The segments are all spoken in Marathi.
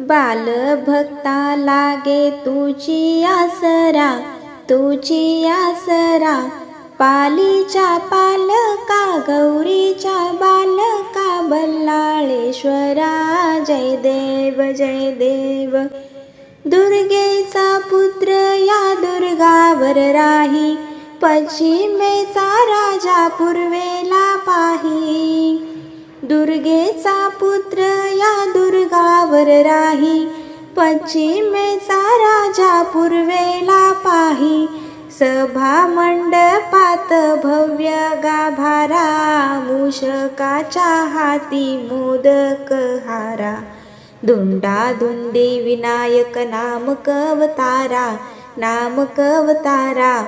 बालभक्ता लागे तुझी आसरा तुझी आसरा. पालीच्या पालका गौरीच्या बालका बल्लाळेश्वरा. जय देव जय देव. दुर्गेचा पुत्र या दुर्गावर राही पश्चिमेचा राजा पूर्वेला पाही. दुर्गेचा पुत्र या वर राही. पश्चिमेचा राजा पूर्वेला पाही. सभा मंडपात भव्य गाभारा. मूषकाच्या हाती मोदक हारा. धुंडा धुंडी विनायक नामक अवतारा नामक अवतारा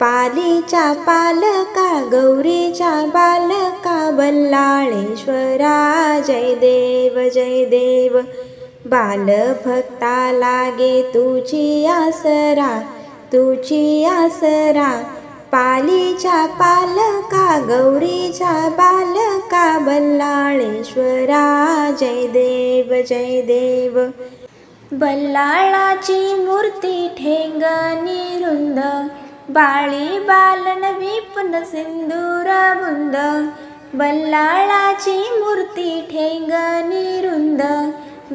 पालीच्या पालका गौरीच्या बालका बल्लाळेश्वरा. जय देव जय देव. बालभक्ता लागे तुझी आसरा तुझी आसरा. पालीच्या पालका गौरीच्या बालका बल्लाळेश्वरा. जय देव जय देव. बल्लाळाची मूर्ती ठेंगणी रुंद बाळी बालन विपन सिंदूर बुंद बल्लाळाची मूर्ती ठेंग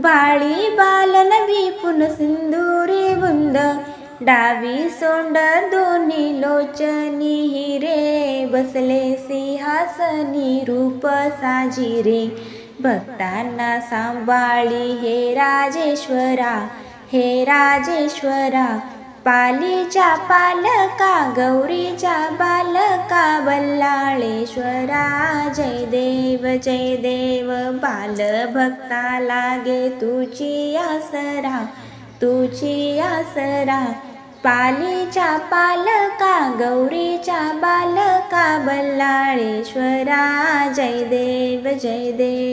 बाळी बालन विपुन सिंदुरी बुंद डावी सोंड दोन्ही लोचनी हिरे बसले सिंहासनी रूप साजिरे भक्तांना सांभाळी हे राजेश्वरा हे राजेश्वरा पालीच्या पालका गौरीच्या बालका बल्लाळेश्वरा जय देव जय देव बालभक्ता लागे तुझी आसरा तुझी आसरा. पालीच्या पालका गौरीच्या बालका बल्लाळेश्वरा जय देव जय देव